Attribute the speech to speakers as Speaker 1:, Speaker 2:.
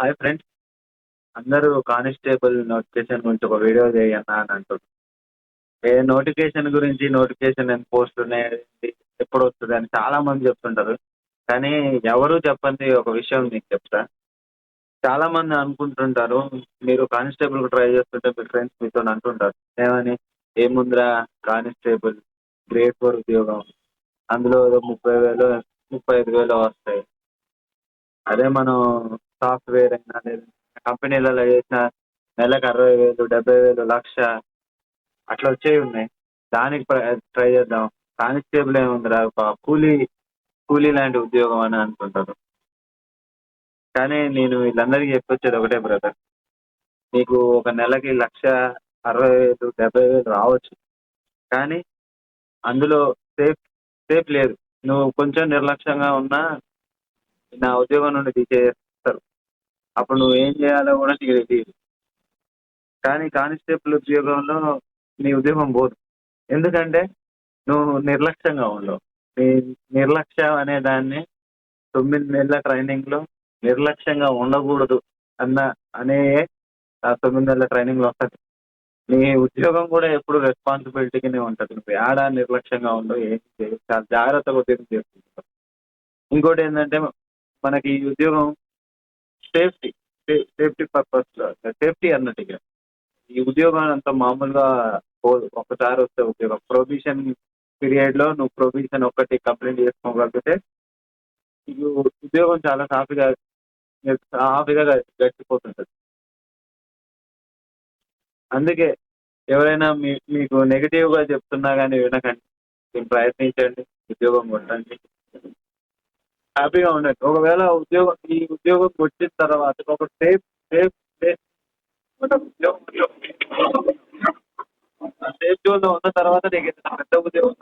Speaker 1: Hi friends అందరూ constable notification గురించి ఒక వీడియో చేయన్నా అని అంటున్నారు. ఏ నోటిఫికేషన్ గురించి నోటిఫికేషన్ ఎంత పోస్ట్ ఉన్నాయి ఎప్పుడు వస్తుంది అని చాలా మంది చెప్తుంటారు. కానీ ఎవరు చెప్పండి ఒక విషయం మీకు చెప్తా. చాలా మంది అనుకుంటుంటారు మీరు కానిస్టేబుల్ ట్రై చేస్తుంటే మీ ఫ్రెండ్స్ మీతో అంటుంటారు. ఏమని? ఏముందిరా కానిస్టేబుల్? గ్రేట్ ఫోర్ ఉద్యోగం. అందులో ముప్పై వేలు ముప్పై ఐదు వేలు వస్తాయి. అదే మనం సాఫ్ట్వేర్ అయినా లేదా. కంపెనీలలో చేసిన నెలకు అరవై వేలు డెబ్బై వేలు లక్ష అట్లా వచ్చేవి ఉన్నాయి. దానికి ట్రై చేద్దాం. కానిస్టేబుల్ ఏముందిరా? ఒక కూలీ కూలీ లాంటి ఉద్యోగం అని అనుకుంటారు. కానీ నేను వీళ్ళందరికీ చెప్పొచ్చేది ఒకటే బ్రదర్. నీకు ఒక నెలకి లక్ష అరవై వేలు డెబ్బై వేలు రావచ్చు. కానీ అందులో సేఫ్ సేఫ్ లేదు. నువ్వు కొంచెం నిర్లక్ష్యంగా ఉన్నా నా ఉద్యోగం నుండి తీసేస్తారు అప్పుడు నువ్వు ఏం చేయాలో కూడా నీకు తెలియదు. కానీ కానిస్టేబుల్ ఉద్యోగంలో నీ ఉద్యోగం పోదు. ఎందుకంటే నువ్వు నిర్లక్ష్యంగా ఉండవు. నీ నిర్లక్ష్యం అనే దాన్ని తొమ్మిది నెలల ట్రైనింగ్లో నిర్లక్ష్యంగా ఉండకూడదు అన్న అనే ఆ తొమ్మిది నెలల ట్రైనింగ్లో వస్తుంది. నీ ఉద్యోగం కూడా ఎప్పుడు రెస్పాన్సిబిలిటీగానే ఉంటుంది. నువ్వు ఏడా నిర్లక్ష్యంగా ఉండవు ఏం చాలా జాగ్రత్తగా ఉద్యోగం చేసుకుంటావు. ఇంకోటి ఏంటంటే మనకి ఈ ఉద్యోగం సేఫ్టీ సేఫ్టీ పర్పస్ సేఫ్టీ అన్నట్టు ఇక. ఈ ఉద్యోగం అంత మామూలుగా ఒకసారి వస్తే ఉద్యోగం ప్రొవిజన్ పీరియడ్లో నువ్వు ప్రొబిషన్ ఒక్కటి కంప్లీట్ చేసుకోగలిగితే ఈ ఉద్యోగం చాలా సాఫీగా సాఫీగా గడిచిపోతుంటుంది. అందుకే ఎవరైనా మీ మీకు నెగిటివ్గా చెప్తున్నా కానీ వినకండి. మీరు ప్రయత్నించండి. ఉద్యోగం కొట్టండి. హ్యాపీగా ఉండండి ఒకవేళ ఉద్యోగం ఈ ఉద్యోగం వచ్చిన తర్వాత ఒక సేఫ్ సేఫ్ సేఫ్ సేఫ్ జోన్లో ఉన్న తర్వాత నీకు పెద్ద ఉద్యోగం